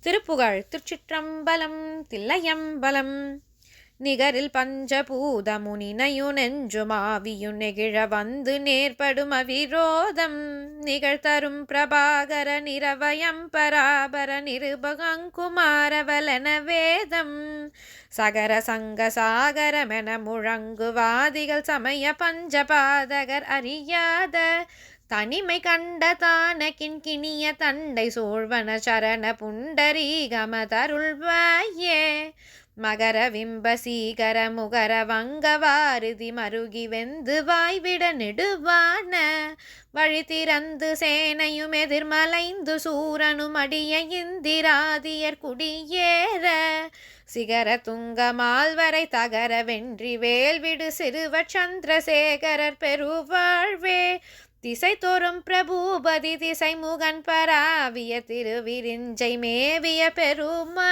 திருப்புகழ் திருச்சிற்றம்பலம் தில்லையம்பலம். நிகரில் பஞ்சபூதமுனினையு நெஞ்சுமாவியு நெகிழ வந்து நேர்படும் அவிரோதம். நிகழ்த்தரும் பிரபாகர நிரவயம் பராபர நிருபகங்குமாரவலன வேதம். சகர சங்க சாகரமென முழங்குவாதிகள் சமய பஞ்சபாதகர் அறியாத தனிமை கண்டதான கிண்கிணிய தண்டை சோழ்வன சரண புண்டரீகம தருள்வாயே மகர விம்ப சீகர முகர வங்க வாருதி மருகி வெந்து வாய்விட நெடுவான. வழி திறந்து சேனையும் எதிர்மலைந்து சூரனும் அடிய இந்திராதியர் குடியேற. சிகர துங்கமால்வரை தகர வென்றி வேல்விடு சிறுவ சந்திரசேகரர் பெருவாழ்வே. திசை தோறும் பிரபூபதி திசை முகன் பராவிய திருவிரிஞ்சை மேவிய பெருமா